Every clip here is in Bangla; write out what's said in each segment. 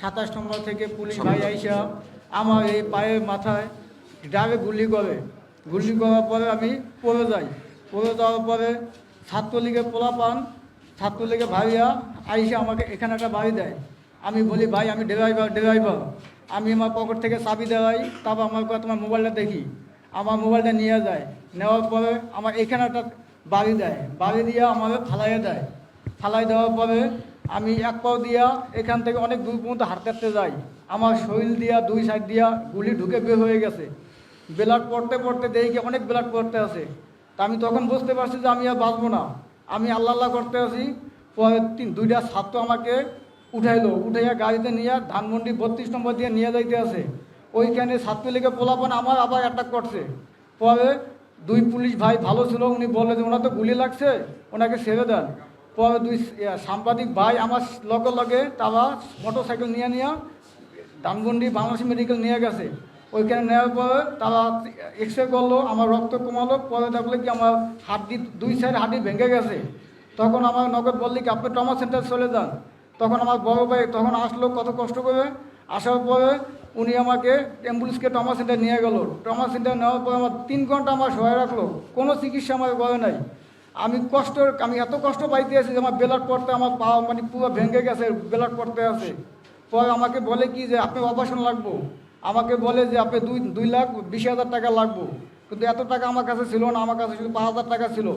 সাতাশ নম্বর থেকে পুলিশ ভাই আইসা আমার এই পায়ের মাথায় ডাবে গুলি করে। গুলি করার পরে আমি পড়ে যাই। পড়ে যাওয়ার পরে ছাত্রলীগের পোলা পান ছাত্রলীগের ভাইয়া আইসা আমাকে এখানে একটা বাড়ি দেয়। আমি বলি ভাই আমি ড্রাইভার ড্রাইভার। আমি আমার পকেট থেকে চাবি দেওয়াই তারপর আমার তোমার মোবাইলটা দেখি। আমার মোবাইলটা নিয়ে যায়। নেওয়ার পরে আমার এখানে একটা বাড়ি দেয়। বাড়ি দিয়ে আমাদের ফালাইয়ে দেয়। ফালাই দেওয়ার পরে আমি এক পাও দিয়া এখান থেকে অনেক দূর পর্যন্ত হাঁটতে হাঁটতে যাই। আমার শরীর দিয়া, দুই সাইড দিয়া গুলি ঢুকে বের হয়ে গেছে। ব্লাড পড়তে পড়তে দেখি অনেক ব্লাড পড়তে আছে। তা আমি তখন বুঝতে পারছি যে আমি আর বাঁচবো না। আমি আল্লাহ আল্লাহ করতে আছি। তিন দুইটা ছাত্র আমাকে উঠাইলো। উঠাইয়া গাড়িতে নিয়ে ধানমন্ডি বত্রিশ নম্বর দিয়ে নিয়ে যাইতে আছে। ওইখানে ছাত্রলীগের পোলাপান আমার আবার অ্যাটাক করছে। পরে দুই পুলিশ ভাই ভালো ছিল, উনি বললেন যে ওনার তো গুলি লাগছে, ওনাকে ছেড়ে দেন। দুই সাংবাদিক ভাই আমার লগে লগে তারা মোটর সাইকেল নিয়ে নিয়ে ধানমন্ডি বাংলাদেশ মেডিকেল নিয়ে গেছে। ওইখানে নেওয়ার পরে তারা এক্স রে করল, আমার রক্ত কমালো, পরে দেখল কি আমার হাড্ডি, দুই সাইড হাড্ডি ভেঙে গেছে। তখন আমার নগদ বললি কি, আপনি ট্রমা সেন্টার চলে যান। তখন আমার বড় ভাই তখন আসলো কত কষ্ট করে। আসার পরে উনি আমাকে অ্যাম্বুলেন্সকে ট্রমা সেন্টার নিয়ে গেল। ট্রমা সেন্টার নেওয়ার পরে আমার তিন ঘণ্টা আমার সহায় রাখল। কোনো চিকিৎসা আমার করে নাই। আমি কষ্ট, আমি এত কষ্ট পাইতে আছি যে আমার ব্লাড পড়তে আমার পা মানে পুরো ভেঙে গেছে ব্লাড পড়তে আছে। পরে আমাকে বলে কি যে, আপনি অপারেশন লাগবো? আমাকে বলে যে, আপনি দুই দুই লাখ বিশ হাজার টাকা লাগবো। কিন্তু এত টাকা আমার কাছে ছিল না, আমার কাছে শুধু পাঁচ হাজার টাকা ছিল।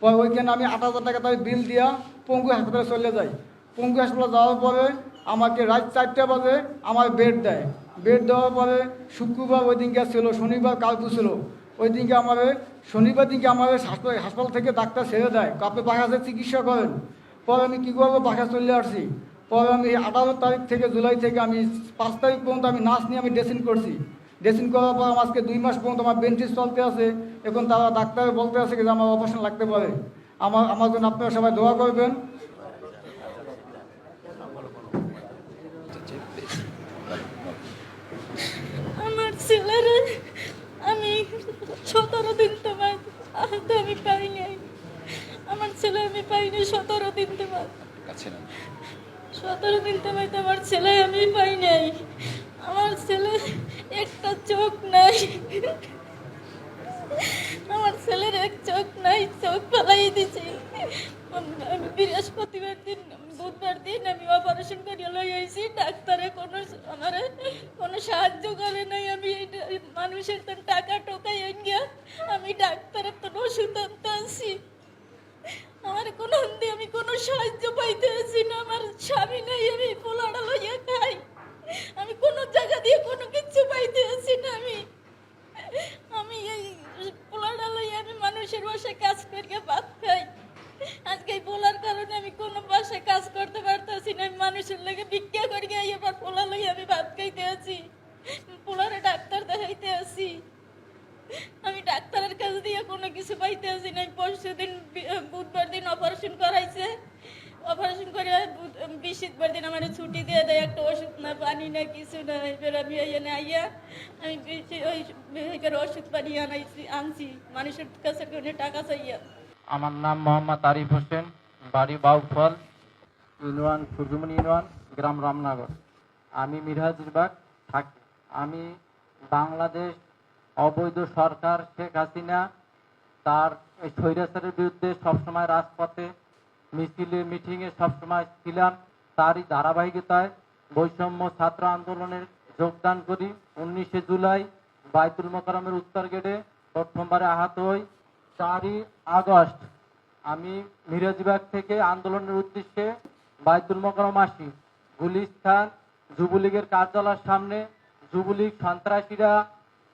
পরে ওইখানে আমি আট হাজার টাকা তাই বিল দিয়া পঙ্গু হাসপাতালে চলে যাই। পঙ্গু হাসপাতালে যাওয়ার পরে আমাকে রাত চারটে বাজে আমার বেড দেয়। বেড দেওয়ার পরে শুক্রবার ওই দিনকে ছিল শনিবার, কালকু ছিল। ওই দিনকে আমার শনিবার দিনকে আমার হাসপাতাল থেকে ডাক্তার ছেড়ে দেয়। আপনি বাসায় চিকিৎসা করেন। পরে আমি কী করব? বাসা চলে আসছি। পরে আমি আঠারো তারিখ থেকে, জুলাই থেকে আমি পাঁচ তারিখ পর্যন্ত আমি নাচ নিয়ে আমি ড্রেসিং করছি। ড্রেসিং করার পর আজকে দুই মাস পর্যন্ত আমার বেঞ্চিস চলতে আছে। এখন তারা ডাক্তার বলতে আছে যে আমার অপারেশন লাগতে পারে। আমার আমার জন্য আপনারা সবাই দোয়া করবেন। আমার ছেলেরা দিন তোমার আহত আমি পাই নাই আমার ছেলে আমি পাইনি সতেরো দিন তোমার সতেরো দিন তোমার তোমার ছেলে আমি পাই নাই আমার ছেলে একটা চোখ নাই। আমার ছেলের এক চোখ নাই চোখ ফেলাই দিছি। আমি বৃহস্পতিবার দিন বুধবার দিন আমি অপারেশন করে লই আইছি ডাক্তারে কোনো আমার কোনো সাহায্য করে নাই। আমি মানুষের তো টাকা টোকাই গিয়া আমি ডাক্তারের তো ওষুধ আনতে আসি। আমার কোনো আমি কোনো সাহায্য পাইতে আসি না। আমার স্বামী নাই, আমি পোলাড়া লইয়া খাই। আমি কোনো জায়গা দিয়ে কোনো কিছু পাইতে আছি না আমি আমি এই পোলাটা লইয়া আমি মানুষের বাসায় কাজ করিয়া ভাত খাই আজকে এই পোলার কারণে আমি কোনো বাসায় কাজ করতে পারতেছি না আমি মানুষের লাগে ভিক্ষা করিয়া এবার পোলা লইয়া আমি ভাত খাইতে আছি পোলারে ডাক্তার দেখাইতে আছি আমি ডাক্তারের কাছে দিয়ে কোনো কিছু পাইতে আসি নাই পরশু দিন বুধবার দিন অপারেশন করাইছে অপারেশন করে বৃহস্পতিবার দিন আমার ছুটি দিয়ে দেয় একটা ওষুধ না পানি না কিছু না এবার আমি এনে আইয়া আমি বেশি ওই এবার ওষুধ পানি আনাইছি আনছি মানুষের কাছে কোনো টাকা চাইয়া আমার নাম মোহাম্মদ আরিফ হোসেন, বাড়ি বাউফল ইউনিয়ন সূর্যমণি ইউনিয়ন গ্রাম রামনগর। আমি মিরাজবাগ থাকি। আমি বাংলাদেশ অবৈধ সরকার শেখ হাসিনা, তার স্বৈরাচারের বিরুদ্ধে সবসময় রাজপথে মিছিলে, মিটিংয়ে সবসময় ছিলাম। তারই ধারাবাহিকতায় বৈষম্য ছাত্র আন্দোলনের যোগদান করি। উনিশে জুলাই বাইতুল মোকারমের উত্তর গেটে প্রথমবারে আহত হই। চারই আগস্ট আমি মিরাজবাগ থেকে আন্দোলনের উদ্দেশ্যে বাইতুল মোকারম আসি গুলিস্তান যুবলীগের কার্যালয়ের সামনে যুবলীগ সন্ত্রাসীরা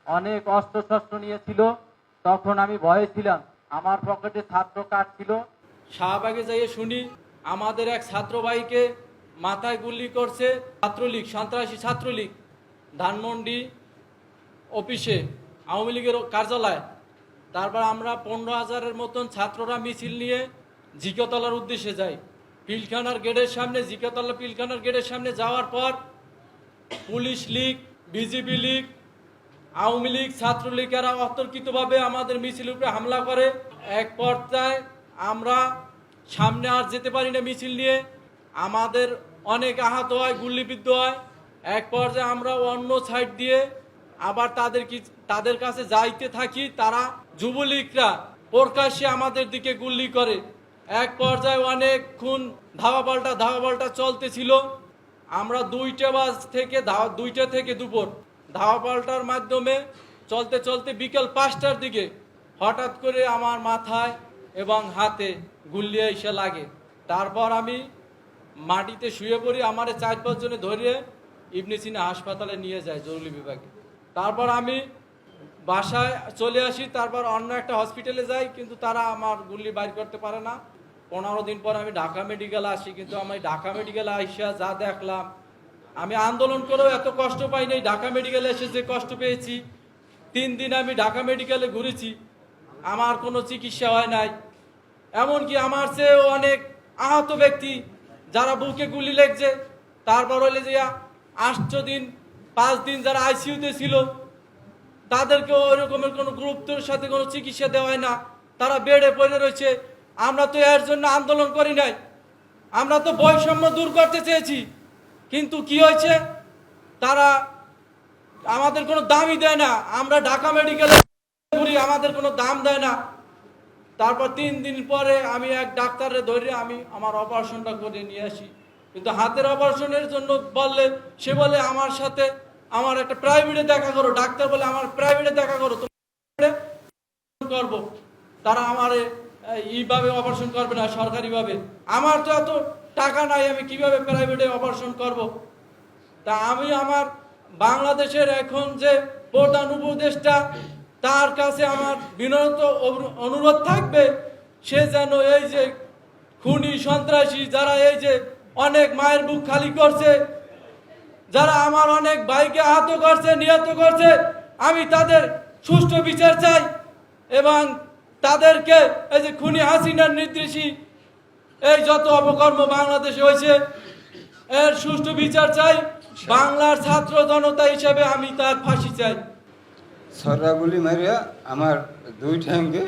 অনেক অস্ত্র শস্ত্র নিয়েছিল। তখন আমি ভয়ে ছিলাম। আমার পকেটে ছাত্র কার্ড ছিল। শাহবাগে যাইয়ে শুনি, আমাদের এক ছাত্র ভাইকে মাথায় গুলি করছে ছাত্রলীগ, সন্ত্রাসী ছাত্রলীগ। ধানমন্ডি অফিসে আওয়ামী লীগের কার্যালয় তারপর আমরা পনেরো হাজারের মতন ছাত্ররা মিছিল নিয়ে জিকতলার উদ্দেশ্যে যাই। পিলখানার গেটের সামনে, জিকতলা পিলখানার গেটের সামনে যাওয়ার পর police league BJP league, Awami league, Chhatra League, এরা অতর্কিতভাবে আমাদের মিছিলের উপরে হামলা করে। এক পর্যায়ে আমরা সামনে আর যেতে পারি না মিছিল নিয়ে। আমাদের অনেক আহত হয় গুল্লিবিদ্ধ হয়। এক পর্যায়ে আমরা অন্য সাইড দিয়ে আবার তাদের কি তাদের কাছে যাইতে থাকি, তারা যুবলীগরা প্রকাশ্যে আমাদের দিকে গুল্লি করে। এক পর্যায়ে অনেকক্ষণ ধাওয়া পাল্টা ধাওয়া পাল্টা চলতেছিল। আমরা দুইটা বাজ থেকে দুইটা থেকে দুপুর ধাওয়া পাল্টার মাধ্যমে চলতে চলতে বিকেল পাঁচটার দিকে হঠাৎ করে আমার মাথায় এবং হাতে গুল্লি এসে লাগে। তারপর আমি মাটিতে শুয়ে পড়ি, আমার চার পাঁচজনে ধরে ইবনে সিনা হাসপাতালে নিয়ে যায় জরুরি বিভাগে। তারপর আমি বাসায় চলে আসি, তারপর অন্য একটা হসপিটালে যাই, কিন্তু তারা আমার গুল্লি বাইর করতে পারে না। পনেরো দিন পর আমি ঢাকা মেডিকেল আসি, কিন্তু আমি ঢাকা মেডিকেলে আইসা যা দেখলাম, আমি আন্দোলন করেও এত কষ্ট পাই নাই, ঢাকা মেডিকেলে এসে যে কষ্ট পেয়েছি, তিন দিন আমি ঢাকা মেডিকেলে ঘুরেছি, আমার কোনো চিকিৎসা হয় নাই। এমনকি আমার চেয়েও অনেক আহত ব্যক্তি যারা বুকে গুলি লেগছে, তারপর হলে যে আটশো দিন, পাঁচ দিন যারা আইসিইউতে ছিল তাদেরকেও ওই রকমের কোনো গুরুত্বের সাথে কোনো চিকিৎসা দেওয়া হয় না। তারা বেডে পড়ে রয়েছে। আমরা তো এর জন্য আন্দোলন করি নাই। আমরা তো বৈষম্য দূর করতে চেয়েছি। কিন্তু কি হয়েছে? তারা আমাদের কোনো দামই দেয় না। আমরা ঢাকা মেডিকেলে ঘুরি আমাদের কোনো দাম দেয় না। তারপর তিন দিন পরে আমি এক ডাক্তারে ধরে আমি আমার অপারেশনটা করে নিয়ে আসি। কিন্তু হাতের অপারেশনের জন্য বললে, সে বলে আমার সাথে আমার একটা প্রাইভেটে দেখা করো, ডাক্তার বলে আমার প্রাইভেটে দেখা করো, তোমার করব। তারা আমার এইভাবে অপারেশন করবে না, সরকারিভাবে। আমার তো এত টাকা নাই, আমি কীভাবে প্রাইভেটে অপারেশন করব? তা আমি আমার বাংলাদেশের এখন যে প্রধান উপদেষ্টা, তার কাছে আমার বিনত অনুরোধ থাকবে, সে যেন এই যে খুনি সন্ত্রাসী, যারা এই যে অনেক মায়ের বুক খালি করছে যারা আমার অনেক ভাইকে আহত করছে, নিহত করছে, আমি তাদের সুষ্ঠু বিচার চাই এবং তাদেরকে এই যে খুনি হাসিনার নির্দেশী এই যত অপকর্ম বাংলাদেশে হয়েছে, এর সুষ্ঠু বিচার চাই। বাংলার ছাত্র জনতা হিসেবে আমি তার ফাঁসি চাই। ছড়াগুলি মারিয়া আমার দুই ঠ্যাঙ্গে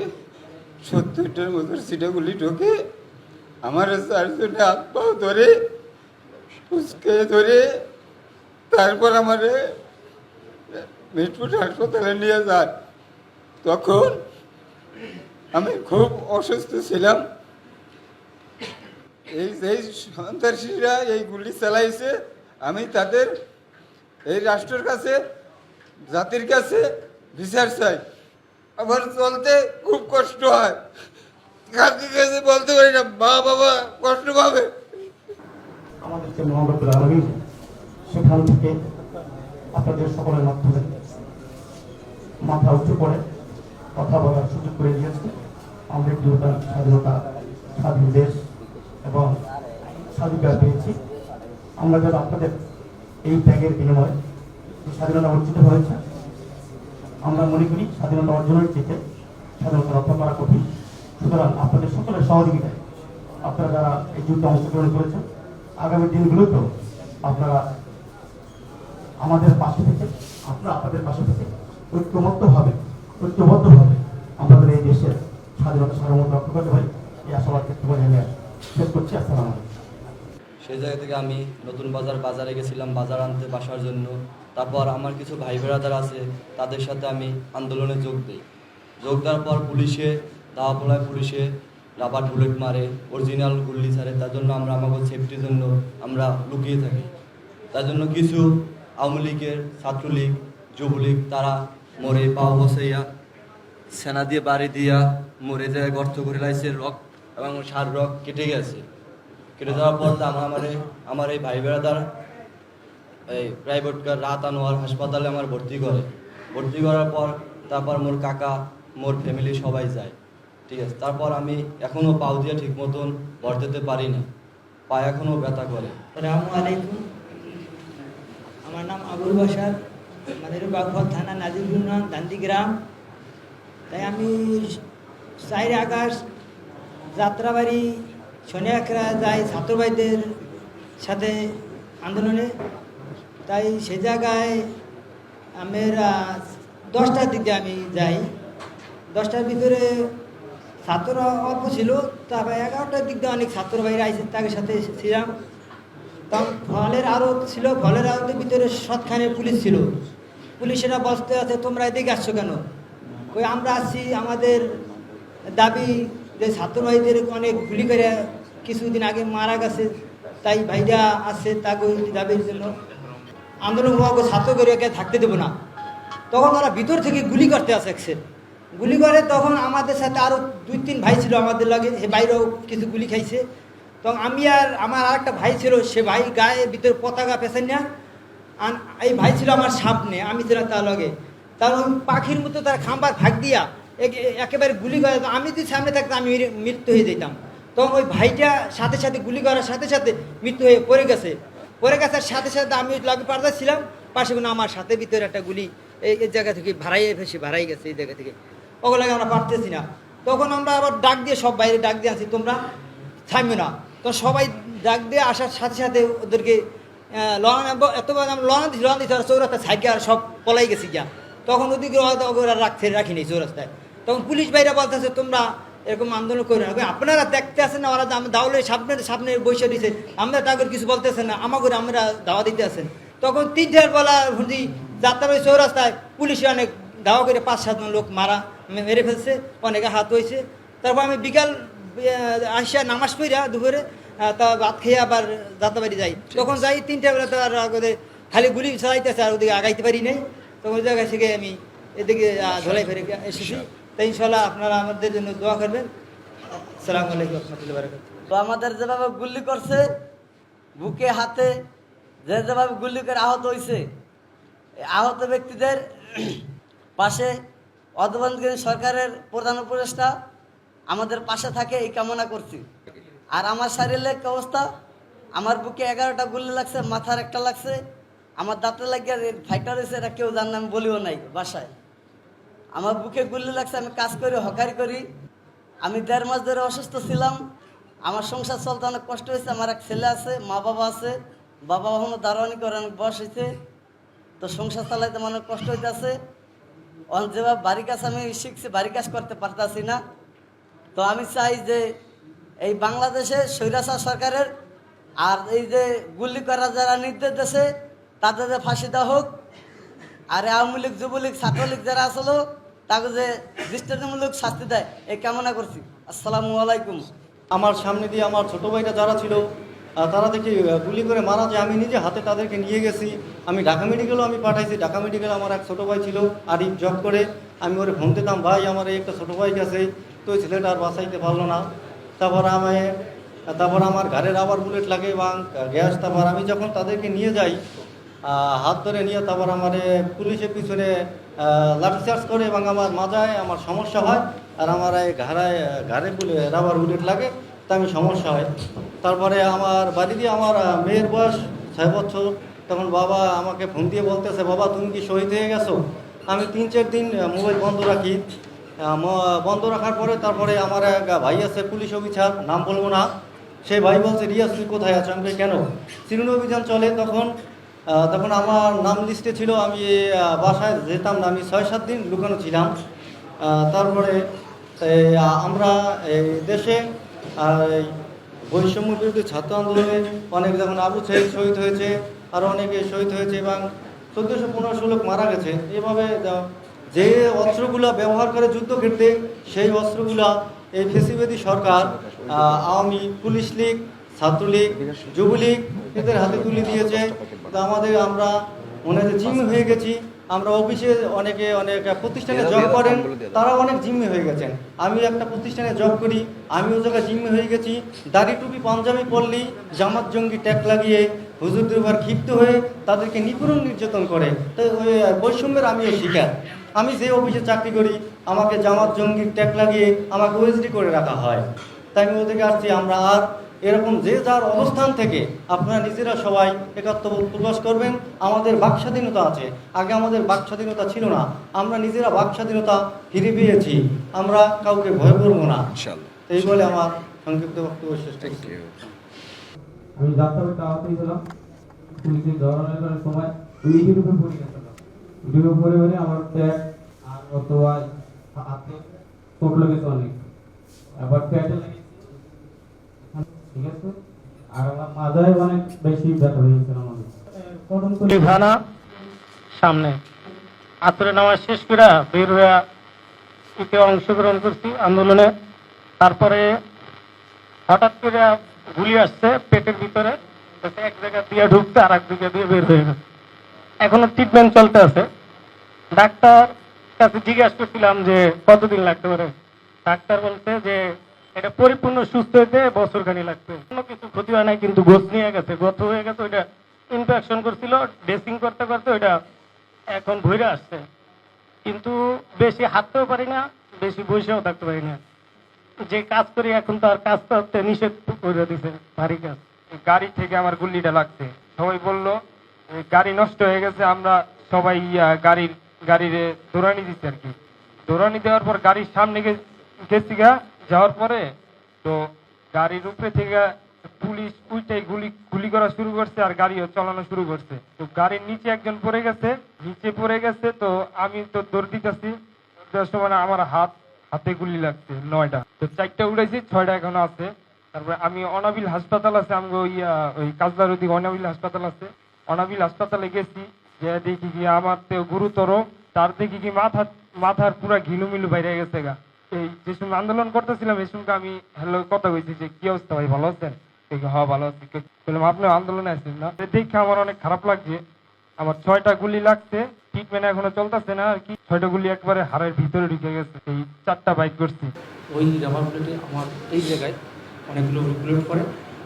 সত্তরটার মতো সিটাগুলি ঢোকে আমার চারজনে হাত পাও ধরে, উসকে ধরে তারপর আমারে মিটফুট হাসপাতালে নিয়ে যান। তখন আমি খুব অসুস্থ ছিলাম। এই যেই সন্ত্রাসীরা এই গুলি চালাইছে, আমি তাদের এই রাষ্ট্রের কাছে, জাতির কাছে বিচার চাই। আবার চলতে খুব কষ্ট হয়। কাকে কাছে বলতে পারি না, মা বাবা কষ্ট পাবে। আমাদেরকে মোহাম্মদুল আলমী। সেখান থেকে আপনাদের সকলের মাধ্যমে মাথা উঁচু করে কথা বলার সুযোগ করে দিয়েছে। আমরা একটি স্বাধীনতা, স্বাধীন দেশ এবং স্বাধীনতা পেয়েছি। আমরা যেন আপনাদের এই ত্যাগের বিনিময়ে স্বাধীনতা অর্জিত হয়েছে, আমরা মনে করি স্বাধীনতা অর্জনের চেয়ে স্বাধীনতা রক্ষা করা কঠিন। সুতরাং আপনাদের সকলের সহযোগিতায় আপনারা যারা এই যুদ্ধে অংশগ্রহণ করেছেন, আগামী দিনগুলোতেও আপনারা আমাদের পাশে থেকে আপনারা আপনাদের পাশে থেকে ঐক্যমত্যভাবে ঐক্যবদ্ধভাবে আমাদের এই দেশের স্বাধীনতা সার্বভৌমত্ব রক্ষা করতে পারি। এই আশাবাদ ক্ষেত্রে আমি শেষ করছি। আসসালামু সেই জায়গা থেকে আমি নতুন বাজার, বাজারে গেছিলাম, বাজার আনতে বাসার জন্য। তারপর আমার কিছু ভাই বেড়াদার আছে, তাদের সাথে আমি আন্দোলনে যোগ দিই। যোগ দেওয়ার পর পুলিশে, দাওয়াপলায় পুলিশে রাবার বুলেট মারে, অরিজিনাল গুল্লি ছাড়ে। তার জন্য আমরা আমাদের সেফটির জন্য আমরা লুকিয়ে থাকি। তার জন্য কিছু আওয়ামী লীগের ছাত্রলীগ, যুবলীগ, তারা মরে পাও বসাইয়া, সেনা দিয়ে বাড়ি দিয়া মরে যায়, গর্ত করে লাইছে, রক এবং সার রক কেটে গেছে। কেটে যাওয়ার পর আমার আমারে আমার এই ভাই বেড়াদার এই প্রাইভেট রাত আনোয়ার হাসপাতালে আমার ভর্তি করে। ভর্তি করার পর তারপর মোর কাকা, মোর ফ্যামিলি সবাই যায়। ঠিক আছে, তারপর আমি এখনও পাও দিয়ে ঠিক মতন ভর দিতে পারি না পা এখনও ব্যথা করে। আসসালামু আলাইকুম। আমার নাম আবুল বাসার আমাদের বাগফল থানা নাজির নাম দান্দি গ্রাম। তাই আমি চার আগস্ট যাত্রাবাড়ি শনিয়াখরা যাই ছাত্রভাইদের সাথে আন্দোলনে। তাই সে জায়গায় আমের দশটার দিকে আমি যাই। দশটার ভিতরে ছাত্র অল্প ছিল, তারপর এগারোটার দিক দিয়ে অনেক ছাত্র ভাইরা আইসে তাদের সাথে ছিলাম তখন ফলের আড়ত ছিল ফলের আড়তের ভিতরে সৎখানে পুলিশ ছিল। পুলিশেরা বসতে আছে, তোমরা এদিকে আসছো কেন? ওই আমরা আসছি আমাদের দাবি যে ছাত্র ভাইদের অনেক গুলি করে কিছুদিন আগে মারা গেছে, তাই ভাইরা আছে তাকে দাবির জন্য। আন্দোলন হওয়া ছাত্র করে থাকতে দেবো না। তখন ওরা ভিতর থেকে গুলি করতে আসে গুলি করে তখন আমাদের সাথে আরও দুই তিন ভাই ছিল আমাদের লাগে, সে বাইরেও কিছু গুলি খাইছে। তখন আমি আর আমার আর একটা ভাই ছিল, সে ভাই গায়ে ভিতরে পতাকা পেছেন না। এই ভাই ছিল আমার সামনে, আমি ছিলাম তার লগে। তার পাখির মতো তার খাম্বার ভাগ দিয়া একে- একেবারে গুলি করে আমি যদি সামনে থাকতাম, আমি মৃত্যু হয়ে যেতাম। তখন ওই ভাইটা সাথে সাথে গুলি করার সাথে সাথে মৃত্যু হয়ে পড়ে গেছে। পড়ে গেছে, সাথে সাথে আমি লাগে পারদা ছিলাম পাশে কোনো আমার সাথে ভিতরে একটা গুলি এই জায়গা থেকে ভাড়াইয়ে ফেসে ভাড়াই গেছে এই জায়গা থেকে। ওগুলোকে আমরা পারতেছি না। তখন আমরা আবার ডাক দিয়ে, সব বাইরে ডাক দিয়ে আছি, তোমরা থামবে না। তো সবাই ডাক দিয়ে আসার সাথে সাথে ওদেরকে লন এত লন দিচ্ছি লন দিচ্ছি চৌরাস্তা সাইকেল আর সব পলাই গেছি গিয়া। তখন ওদিকে ওরা- রাখছে রাখিনি চৌরাস্তায়। তখন পুলিশ বাইরে বলতেছে, তোমরা এরকম আন্দোলন করে না। আপনারা দেখতে আসেন না, ওরা দাওলে সামনে সামনে বসে দিছে। আমরা তাদের কিছু বলতেছেন না, আমাকে আমরা দাওয়া দিতে আসেন তখন তিনটার বেলা হুদি যাত্রা ওই চৌরাস্তায় পুলিশ অনেক দাওয়া করে পাঁচ সাতজন লোক মারা, মেরে ফেলছে, অনেকে হাত হয়েছে। তারপর আমি বিকাল আসিয়া নামাজ পড়িয়া দুপুরে তা ভাত খেয়ে আবার যাত্রাবাড়ি যাই। তখন যাই তিনটা বেলা তো আর খালি গুলি চালাইতেছে আর ওদিকে আগাইতে পারি নাই। তখন ওই জায়গায় থেকে আমি এদিকে ধলাই ফেরে এসেছি। তাই ইনশাল্লাহ আপনারা আমাদের জন্য দোয়া করবেন। সালাম আলাইকুম রহমতুল্লাহ তো আমাদের যেভাবে গুলি করছে বুকে হাতে যে যেভাবে গুলি করে আহত হয়েছে আহত ব্যক্তিদের পাশে অধবন্ধী সরকারের প্রধান উপদেষ্টা আমাদের পাশে থাকে এই কামনা করছি। আর আমার শারীরিক অবস্থা, আমার বুকে এগারোটা গুলি লাগছে, মাথার একটা লাগছে, আমার দাঁতে লাগিয়ে ফাইটার হয়েছে, এটা কেউ জান আমি বলিও নাই বাসায়। আমার বুকে গুলি লাগছে, আমি কাজ করি, হকারি করি। আমি দেড় মাস ধরে অসুস্থ ছিলাম। আমার সংসার চলতে অনেক কষ্ট হয়েছে, আমার এক ছেলে আছে, মা বাবা আছে, বাবা এখনও দারোয়ানি করে, অনেক বয়স হয়েছে। তো সংসার চালাইতে অনেক কষ্ট হইতেছে। অনেক যেভাবে বাড়ি কাজ আমি শিখছি, বাড়ি কাজ করতে পারতাছি না। তো আমি চাই যে এই বাংলাদেশে স্বৈরাচার সরকারের আর এই যে গুলি করা যারা নির্দেশ দেশে তাদের যে ফাঁসি দেওয়া হোক, আর আওয়ামী লীগ, যুবলীগ, ছাত্রলীগ যারা আসলো তাকে যে দৃষ্টান্তমূলক শাস্তি দেয়, এই কামনা করছি। আসসালামু আলাইকুম। আমার সামনে দিয়ে আমার ছোট ভাইটা যারা ছিল তারা দেখি গুলি করে মারা যায়। আমি নিজে হাতে তাদেরকে নিয়ে গেছি। আমি ঢাকা মেডিকেলও আমি পাঠাইছি। ঢাকা মেডিকেল আমার এক ছোট ভাই ছিল, আরিফ জব করে। আমি ওরে ফোন দিতাম, ভাই, আমার এই একটা ছোট ভাই গেছে তো ওই ছেলেটা আর বাঁচাইতে পারল না। তারপর আমি, তারপর আমার ঘরের আবার বুলেট লাগে এবং গ্যাস, তারপর আমি যখন তাদেরকে নিয়ে যাই হাত ধরে নিয়ে তারপর আমার পুলিশের পিছনে লাঠিচার্জ করে এবং আমার মাজায় আমার সমস্যা হয় আর আমার এই ঘাড়ায়, ঘাড়ে রাবার বুলেট লাগে, তা আমি সমস্যা হয়। তারপরে আমার বাড়ি দিয়ে আমার মেয়ের বয়স ছয় বছর। তখন বাবা আমাকে ফোন দিয়ে বলতেছে, বাবা, তুমি কি শহীদ হয়ে গেছো? আমি তিন চার দিন মোবাইল বন্ধ রাখি। বন্ধ রাখার পরে তারপরে আমার এক ভাই আছে, পুলিশ অফিসার, নাম বলব না। সেই ভাই বলছে, রিয়াজ, তুই কোথায় আছো? আমি কেন? চিরুনি অভিযান চলে তখন তখন আমার নাম লিস্টে ছিল, আমি বাসায় যেতাম না, আমি ছয়, সাত দিন লুকানো ছিলাম। তারপরে আমরা এই দেশে বৈষম্য বিরোধী ছাত্র আন্দোলনে অনেক যেমন আবু সাইদ শহীদ হয়েছে আরও অনেকে শহীদ হয়েছে এবং চোদ্দোশো পনেরো লোক মারা গেছে। এভাবে যা- অস্ত্রগুলো ব্যবহার করে যুদ্ধ ক্ষেত্রে সেই অস্ত্রগুলা এই ফেসিবাদী সরকার আওয়ামী পুলিশ লীগ, ছাত্রলীগ, যুবলীগ এদের হাতে তুলে দিয়েছে। তো আমাদের আমরা হয় জিম্মি হয়ে গেছি। আমরা অফিসে অনেকে অনেক প্রতিষ্ঠানে জব করেন তারা অনেক জিম্মি হয়ে গেছেন। আমি একটা প্রতিষ্ঠানে জব করি, আমি ও জায়গায় জিম্মি হয়ে গেছি। দাড়ি টুপি, পাঞ্জাবি পরলেই জামাত জঙ্গি ট্যাগ লাগিয়ে হুজুরদের ক্ষিপ্ত হয়ে তাদেরকে নিপীড়ন নির্যাতন করে। তো বৈষম্যের আমিও শিকার। আমি যে অফিসে চাকরি করি আমাকে জামাত জঙ্গির ট্যাগ লাগিয়ে আমাকে ওএসডি করে রাখা হয়। তাই আমি ওদেরকে আসছি আমরা আর এরকম যে যার অবস্থান থেকে আপনারা নিজেরা সবাই একাত্মবোধ প্রকাশ করবেন আমাদের বাক স্বাধীনতা আছে। আগে আমাদের বাক স্বাধীনতা ছিল না আমরা নিজেরা বাক স্বাধীনতা ফিরে পেয়েছি আমরা কাউকে ভয় করব না। এই বলে আমার সংক্ষিপ্ত বক্তব্য শেষ আমি করার সময় উপরে পড়ে আমার প্যাট আর অথবা হাতে চোট লেগেছে অনেক। আবার লেগেছে। ঠিক আছে? আর আমার মাথায় অনেক বেশি ব্যথা হয়েছিল আমাদের। থানা সামনে। আতরে নামাজ শেষ করে বের হয়ে এতে অংশগ্রহণ করছি আন্দোলনে। তারপরে হঠাৎ করে গুলি আসছে পেটের ভিতরে। এক জায়গা দিয়ে ঢুকছে আর এক জায়গা দিয়ে বের হয়ে গেছে। এখনও ট্রিটমেন্ট চলতে আছে। ডাক্তার কাছে জিজ্ঞাসা করছিলাম যে, কতদিন লাগতে পারে? ডাক্তার বলছে যে, এটা পরিপূর্ণ সুস্থ হতে বছর খানি লাগবে। কোনো কিছু ক্ষতি হয় নাই, কিন্তু গোছ নিয়ে গেছে। গত হয়ে গেছে, ওইটা ইনফেকশন করছিল ড্রেসিং করতে করতে ওইটা এখন ভইরা আসছে। কিন্তু বেশি হাঁটতেও পারি না, বেশি বসেও থাকতে পারি না। যে কাজ করি এখন তো আর কাজ করতে নিষেধ করে দিছে, ভারী কাজ। গাড়ি থেকে আমার গুল্লিটা লাগছে। সবাই বলল গাড়ি নষ্ট হয়ে গেছে, আমরা সবাই গাড়ির, গাড়িরে দৌড়ানি দিচ্ছি আর কি। দৌড়ানি দেওয়ার পর গাড়ির সামনে গেছি গা, যাওয়ার পরে তো গাড়ির উপরে থেকে পুলিশ উইটাই গুলি গুলি করা শুরু করছে আর গাড়িও চালানো শুরু করছে। তো গাড়ির নিচে একজন পড়ে গেছে, নিচে পড়ে গেছে তো আমি তো দৌড় দিতেছি। সময় আমার হাত, হাতে গুলি লাগছে, নয়টা। তো চারটা উড়াইছি, ছয়টা এখনও আছে। তারপরে আমি অনাবিল হাসপাতাল আছে আমি ওই ওই কাজদার ওদিকে অনাবিল হাসপাতাল আছে। অনাবিল হাসপাতালে গেছি যে দেখি কি আমার তো গুরুতর, তার দেখি কি মাথা, মাথার পুরা ঘিলুমিলু বাইরে গেছে গা। এই যে সময় আন্দোলন করতেছিলাম, এই সময় আমি হ্যালো কথা কইছি যে, কি অবস্থা ভাই, ভালো আছেন? হ্যাঁ ভালো আছি। বললাম আপনি আন্দোলনে আছেন না? দেখে আমার অনেক খারাপ লাগছে। আমার ছয়টা গুলি লাগছে ট্রিটমেন্ট এখনও চলতেছে না আর কি। ছয়টা গুলি একবারে হাড়ের ভিতরে ঢুকে গেছে, এই চারটা বাইক করছি। ওই রাবার বুলেটে আমার এই জায়গায় অনেকগুলো বুলেট করে।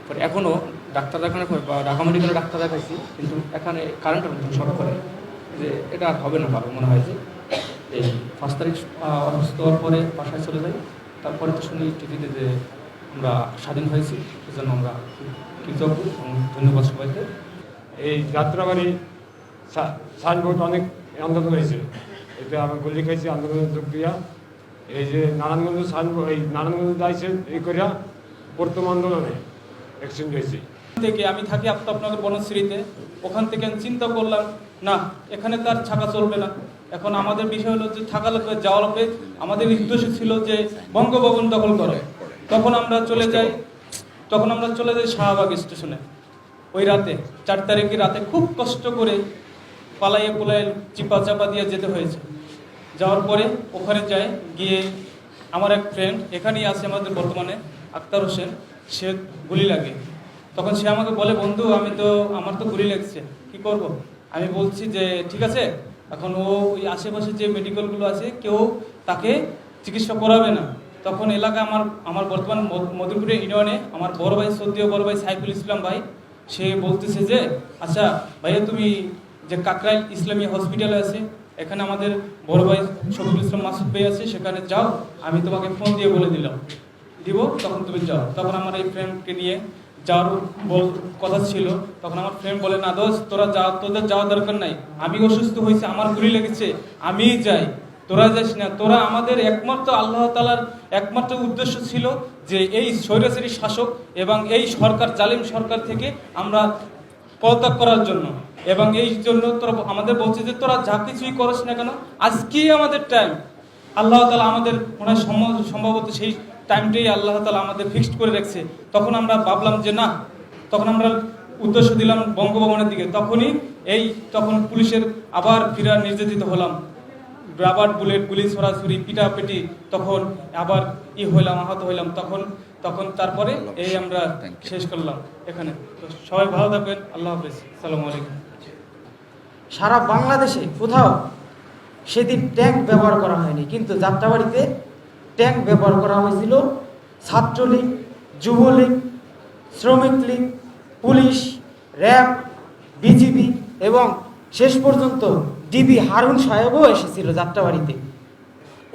পরে এখনও ডাক্তার দেখানোর পর বা ঢাকা মেডিকেলে ডাক্তার দেখাইছি, কিন্তু এখানে কারেন্ট শর্ট করে। যে এটা আর হবে না ভালো মনে হয় যে। এই পাঁচ তারিখ অসুস্থ হওয়ার পরে বাসায় চলে যাই। তারপরে তো শুনি টিভিতে যে আমরা স্বাধীন হয়েছি সেজন্য আমরা কৃতজ্ঞ এবং ধন্যবাদ সবাইকে। এই যাত্রাবাড়ি সাইনবোর্ড অনেক আন্দোলন হয়েছিল এতে আমি গুলি খাইছি, আন্দোলনের যোগ দিয়া। এই যে নারায়ণগঞ্জ সাইনবোর্ড এই নারায়ণগঞ্জ যাইছে এই করিয়া বর্তমান আন্দোলনে এক্সচেঞ্জ হয়েছে। থেকে আমি থাকি আফতাবনগর বনশ্রীতে। ওখান থেকে আমি চিন্তা করলাম, না, এখানে তার থাকা চলবে না। এখন আমাদের বিষয় হলো যে থাকা লাগবে যাওয়া লাগবে আমাদের উদ্দেশ্য ছিল যে বঙ্গভবন দখল করে। তখন আমরা চলে যাই, তখন আমরা চলে যাই শাহবাগ স্টেশনে। ওই রাতে, চার তারিখে রাতে খুব কষ্ট করে পালাইয়ে পোলাইয়ে চিপা চাপা দিয়ে যেতে হয়েছে। যাওয়ার পরে ওখানে যাই গিয়ে আমার এক ফ্রেন্ড এখানেই আছে আমাদের বর্তমানে, আক্তার হোসেন, সে গুলি লাগে। তখন সে আমাকে বলে, বন্ধু, আমি তো, আমার তো গুলি লাগছে। কি করব? আমি বলছি যে, ঠিক আছে, এখন ও ওই আশেপাশে যে মেডিকেলগুলো আছে, কেউ তাকে চিকিৎসা করাবে না। তখন এলাকা আমার আমার বর্তমান মধু- মধুপুরে ইউনিয়নে আমার বড় ভাই সদ্য বড় ভাই সাইফুল ইসলাম ভাই, সে বলতেছে যে আচ্ছা ভাইয়া, তুমি যে কাকরাইল ইসলামী হসপিটালে আছে, এখানে আমাদের বড় ভাই শফিকুল ইসলাম মাসুদ ভাই আছে, সেখানে যাও, আমি তোমাকে ফোন দিয়ে বলে দিলাম। দিব, তখন তুমি যাও। তখন আমার এই ফ্রেন্ডকে নিয়ে যাওয়ার বল, কথা ছিল। তখন আমার ফ্রেন্ড বলে, না দোষ তোরা যা, তোদের যাওয়ার দরকার নাই। আমি অসুস্থ হয়েছে, আমার গুলি লেগেছে, আমিই যাই। তোরা যাস না। তোরা আমাদের একমাত্র আল্লাহ তালার একমাত্র উদ্দেশ্য ছিল যে এই স্বৈরাচারী শাসক এবং এই সরকার, জালিম সরকার থেকে আমরা পদত্যাগ করার জন্য। এবং এই জন্য তোরা, আমাদের বলছে যে, তোরা যা কিছুই করস না কেন, আজকেই আমাদের টাইম আল্লাহ তালা আমাদের মনে হয় সম্ভ- সম্ভবত সেই টাইমটাই আল্লাহ তালা আমাদের ফিক্সড করে রাখছে। তখন আমরা ভাবলাম যে না তখন আমরা উদ্দেশ্য দিলাম বঙ্গভবনের দিকে। তখনই এই তখন পুলিশের আবার ফিরা নির্যাতিত হলাম। রাবার বুলেট গুলি ছড়াছড়ি পিটাপিটি তখন আবার ই হইলাম আহত হইলাম। তখন তখন তারপরে এই আমরা শেষ করলাম এখানে। তো সবাই ভালো থাকবেন। আল্লাহ হাফেজ। সালামু আলাইকুম। সারা বাংলাদেশে কোথাও সেদিন ট্যাঙ্ক ব্যবহার করা হয়নি কিন্তু যাত্রাবাড়িতে ট্যাঙ্ক ব্যবহার করা হয়েছিল। ছাত্রলীগ, যুবলীগ শ্রমিক লীগ পুলিশ, র্যাব, বিজিবি এবং শেষ পর্যন্ত ডিবি হারুন সাহেবও এসেছিল যাত্রাবাড়িতে।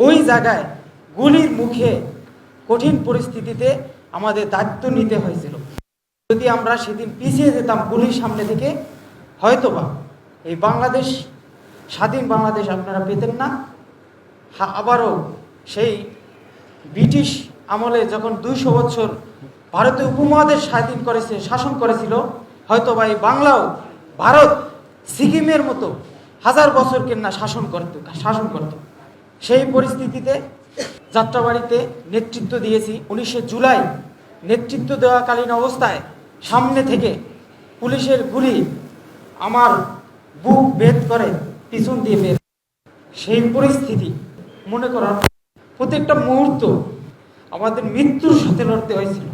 ওই জায়গায় গুলির মুখে কঠিন পরিস্থিতিতে আমাদের দায়িত্ব নিতে হয়েছিল। যদি আমরা সেদিন পিছিয়ে যেতাম গুলির সামনে থেকে, হয়তোবা এই বাংলাদেশ, স্বাধীন বাংলাদেশ আপনারা পেতেন না। আবারও সেই ব্রিটিশ আমলে যখন দুইশো বছর ভারতীয় উপমহাদেশ স্বাধীন করেছে, শাসন করেছিল, হয়তোবা এই বাংলাও ভারত সিকিমের মতো হাজার বছর কেনা শাসন করত শাসন করত। সেই পরিস্থিতিতে যাত্রাবাড়িতে নেতৃত্ব দিয়েছি। উনিশে জুলাই নেতৃত্ব দেওয়াকালীন অবস্থায় সামনে থেকে পুলিশের গুলি আমার বুক ভেদ করে পিছন দিয়ে সেই পরিস্থিতি মনে করার প্রত্যেকটা মুহূর্ত আমাদের মৃত্যুর সাথে লড়তে হয়েছিল।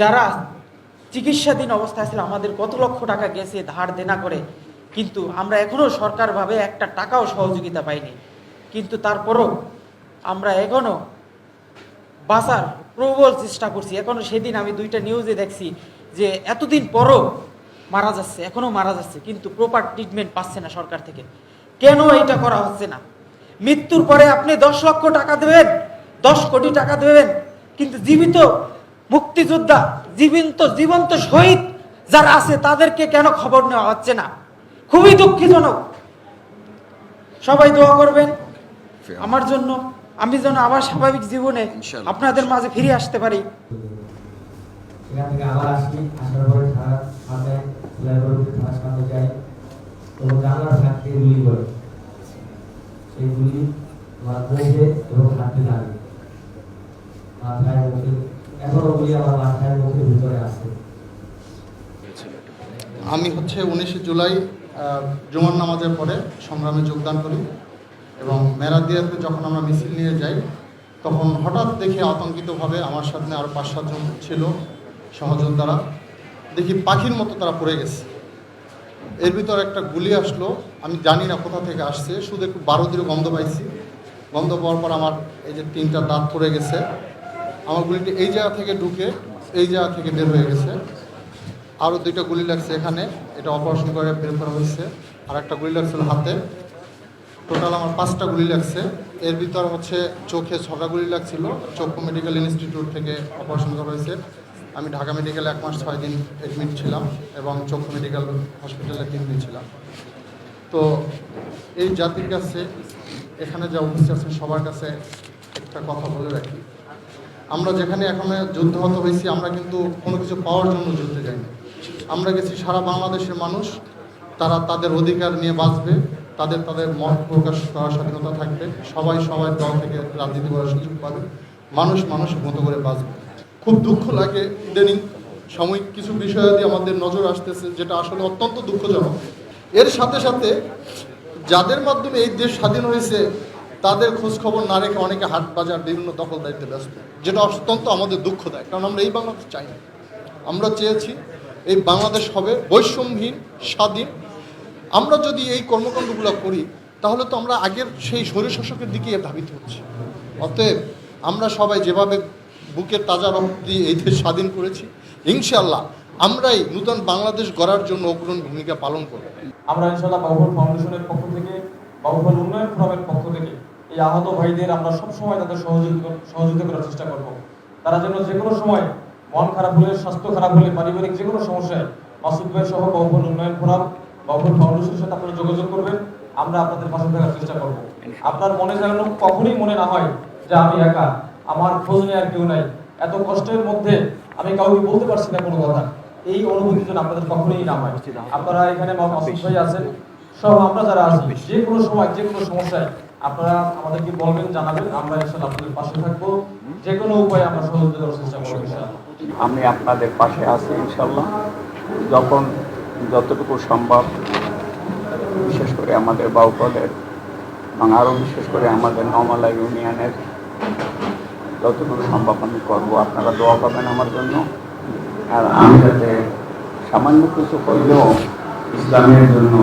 যারা চিকিৎসাধীন অবস্থায় ছিল, আমাদের কত লক্ষ টাকা গেছে, ধার দেনা করে, কিন্তু আমরা এখনও সরকারভাবে একটা টাকাও সহযোগিতা পাইনি। কিন্তু তারপরও আমরা এখনও বাঁচার প্রবল চেষ্টা করছি। এখনও সেদিন আমি দুইটা নিউজে দেখছি যে এতদিন পরও মারা যাচ্ছে, এখনও মারা যাচ্ছে, কিন্তু প্রপার ট্রিটমেন্ট পাচ্ছে না সরকার থেকে। কেন এটা করা হচ্ছে না? মৃত্যুর পরে আপনি দশ লক্ষ টাকা দেবেন দশ কোটি টাকা দেবেন। কিন্তু জীবিত মুক্তিযোদ্ধা জীবন্ত জীবন্ত শহীদ যারা আছে তাদেরকে কেন খবর নেওয়া হচ্ছে না? খুবই দুঃখজনক। সবাই দোয়া করবেন আমার জন্য। আমি যেন আবার স্বাভাবিক জীবনে আপনাদের মাঝে ফিরে আসতে পারি। আবার আসি আসার পরে সামনে যাই। তো জানলার দিয়ে গুলি করে। সেই গুলি এবং মাথায় আমার মাথায় ভিতরে আছে। আমি হচ্ছে উনিশে জুলাই জুমার নামাজের পরে সংগ্রামে যোগদান করি এবং মেরাদিয়াতে যখন আমরা মিছিল নিয়ে যাই, তখন হঠাৎ দেখে আতঙ্কিতভাবে আমার সামনে আরও পাঁচ সাতজন ছিল সহযোদ্ধারা। দেখি পাখির মতো তারা পড়ে গেছে। এর ভিতর একটা গুলি আসলো। আমি জানি না কোথা থেকে আসছে, শুধু একটু বারো দিনে গন্ধ পাইছি। গন্ধ পাওয়ার পর আমার এই যে তিনটা দাঁত পড়ে গেছে। আমার গুলিটি এই জায়গা থেকে ঢুকে এই জায়গা থেকে বের হয়ে গেছে। আরও দুইটা গুলি লাগছে এখানে। এটা অপারেশন করে বের করা হয়েছে। আর একটা গুলি লাগছিল হাতে। টোটাল আমার পাঁচটা গুলি লাগছে। এর ভিতর হচ্ছে চোখে ছটা গুলি লাগছিল। চক্ষু মেডিকেল ইনস্টিটিউট থেকে অপারেশন করা হয়েছে। আমি ঢাকা মেডিকেলে এক মাস ছয় দিন অ্যাডমিট ছিলাম এবং চক্ষু মেডিকেল হসপিটালে তিন দিন ছিলাম। তো এই জাতির কাছে, এখানে যা উপস্থিত আছে সবার কাছে একটা কথা বলে রাখি। আমরা যেখানে এখন যুদ্ধহত হয়েছি, আমরা কিন্তু কোনো কিছু পাওয়ার জন্য যুদ্ধে যাইনি। আমরা গেছি সারা বাংলাদেশের মানুষ, তারা তাদের অধিকার নিয়ে বাঁচবে। তাদের তাদের মত প্রকাশ করার স্বাধীনতা থাকবে। সবাই সবাই দল থেকে রাজনীতি করার সুযোগ পাবে। মানুষ মানুষের মতো করে বাঁচবে। খুব দুঃখ লাগে ইদানিং। সাময়িক কিছু বিষয়াদি আমাদের নজর আসতেছে, যেটা আসলে অত্যন্ত দুঃখজনক। এর সাথে সাথে যাদের মাধ্যমে এই দেশ স্বাধীন হয়েছে, তাদের খোঁজ খবর না রেখে অনেকে হাট বাজার বিভিন্ন দখল দায়িত্বে ব্যস্ত। যেটা অত্যন্ত আমাদের দুঃখ দেয় কারণ আমরা এই বাংলাদেশ চাই না। আমরা চেয়েছি এই বাংলাদেশ হবে বৈষম্যহীন, স্বাধীন আমরা যদি এই কর্মকাণ্ডগুলো করি, তাহলে তো আমরা আগের সেই শরীর শাসকের দিকে ধাবিত হচ্ছি। অতএব আমরা সবাই যেভাবে বুকের তাজা রক্ত দিয়ে এই দেশ স্বাধীন করেছি ইনশাল্লাহ আমরাই নূতন বাংলাদেশ গড়ার জন্য অগ্রণী ভূমিকা পালন করব। আমরা ইনশাল্লাহ বাহুবল ফাউন্ডেশনের পক্ষ থেকে বাহুবল উন্নয়ন ফোরামের পক্ষ থেকে এই আহত ভাইদের আমরা সবসময় তাদের সহযোগিতা সহযোগিতা করার চেষ্টা করব। তারা যেন যে কোনো সময় মন খারাপ হলে, স্বাস্থ্য খারাপ হলে, পারিবারিক যে কোনো সমস্যায় মাসুদ ভাই সহ বাহুবল উন্নয়ন ফোরাম বাহুবল ফাউন্ডেশনের সাথে আপনারা যোগাযোগ করবেন, আমরা আপনাদের পাশে থাকার চেষ্টা করব। আপনার মনে যেন কখনোই মনে না হয় যে আমি একা, আমার খোঁজ নেওয়ার কেউ নাই। এত কষ্টের মধ্যে আমি কাউকে বলতে পারছি না কোনো কথা। এই অনুভূতি যেন আপনাদের কখনোই না হয়। আপনারা এখানে মাসুদ ভাই আছেন, সব আমরা যারা আছি, যে কোনো সময়, যে কোনো সমস্যায় আপনারা আমাদেরকে বলবেন, জানাবেন, আমরা ইনশাল্লাহ আপনাদের পাশে থাকব। যে কোনো উপায়ে আমরা সহযোগিতা করার চেষ্টা করব আমি আপনাদের পাশে আছি, ইনশাল্লাহ। যখন যতটুকু সম্ভব, বিশেষ করে আমাদের বাউকলের এবং আরও বিশেষ করে আমাদের নমালা ইউনিয়নের, যতটুকু সম্ভব আমি করব। আপনারা দোয়া পাবেন আমার জন্য। আর আমি যাতে সামান্য কিছু করলেও ইসলামের জন্য,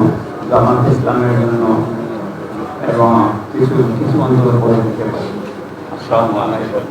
জামাত ইসলামের জন্য, এবং কিছু কিছু অন্তর করে দিতে পারি। আসসালামু আলাইকুম